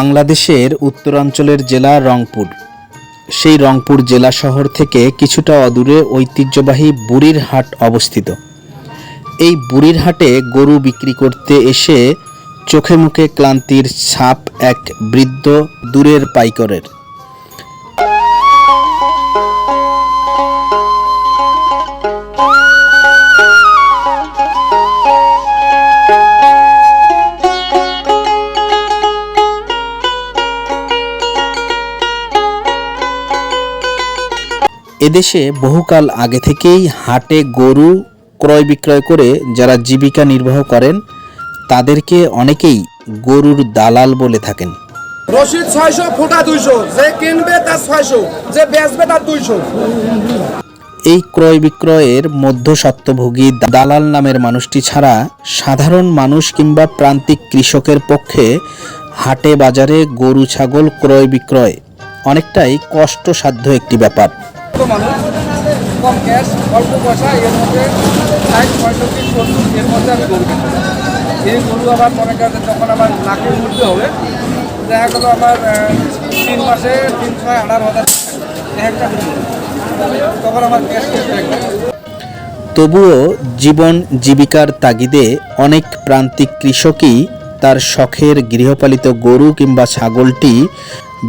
বাংলাদেশের উত্তরাঞ্চলের জেলা রংপুর। সেই রংপুর জেলা শহর থেকে কিছুটা অদূরে ঐতিহ্যবাহী বুড়ির হাট অবস্থিত। এই বুড়ির হাটে গরু বিক্রি করতে এসে চোখে মুখে ক্লান্তির ছাপ এক বৃদ্ধ দূরের পাইকরের। এদেশে বহুকাল আগে থেকেই হাটে গরু ক্রয় বিক্রয় করে যারা জীবিকা নির্বাহ করেন তাদেরকে অনেকেই গরুর দালাল বলে থাকেন। রশিদ ছয়শো ফোটা দুইশো। যে কিনবে তার ছয়শো যে বেচবে তার দুইশো। এই ক্রয় বিক্রয়ের মধ্যস্বত্বভোগী দালাল নামের মানুষটি ছাড়া সাধারণ মানুষ কিংবা প্রান্তিক কৃষকের পক্ষে হাটে বাজারে গরু ছাগল ক্রয় বিক্রয় অনেকটাই কষ্টসাধ্য একটি ব্যাপার। মানুষ, কম ক্যাশ অল্প পয়সা, এর মধ্যে ষাট, পঁয়ষট্টি, সত্তর, এর মধ্যে আমি গরু এই গরু আবার মনে করেন যখন আমার লাখের মধ্যে হবে, দেখা গেলো আমার তিন মাসে তিন ছয় আঠারো হাজার এক একটা। তখন আমার ক্যাশ তবুও জীবন জীবিকার তাগিদে অনেক প্রান্তিক কৃষকই তার শখের গৃহপালিত গরু কিংবা ছাগলটি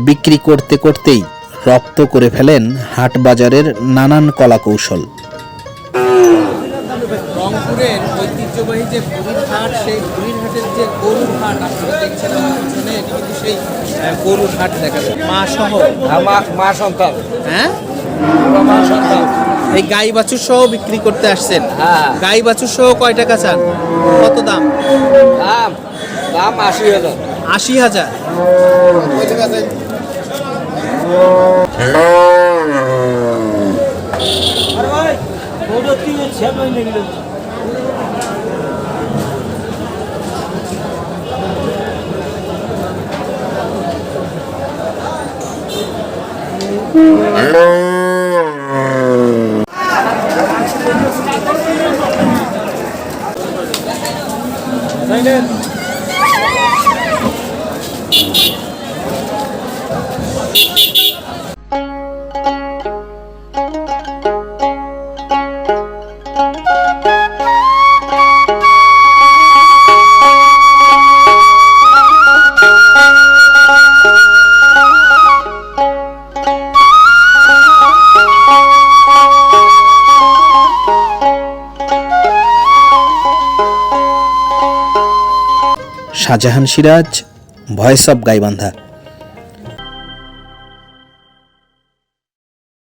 বিক্রি করতে করতেই রপ্ত করে ফেলেন হাট বাজারের নানান কলাকৌশল। রংপুরের ঐতিহ্যবাহী যে হাট সেই হাটের যে গরুর হাট আপনারা দেখছেন আমার পিছনে কিন্তু সেই গরুর হাট দেখা যায় মা সহ। মা সন্তান। হ্যাঁ? মা সন্তান। এই গাই বাছুর সহ বিক্রি করতে আসছেন? হ্যাঁ। গাই বাছুর সহ কয় টাকা চান? কত দাম? দাম দাম আশি হাজার। আশি হাজার। Seinen Shahjahan Siraj voice of Gaibandha.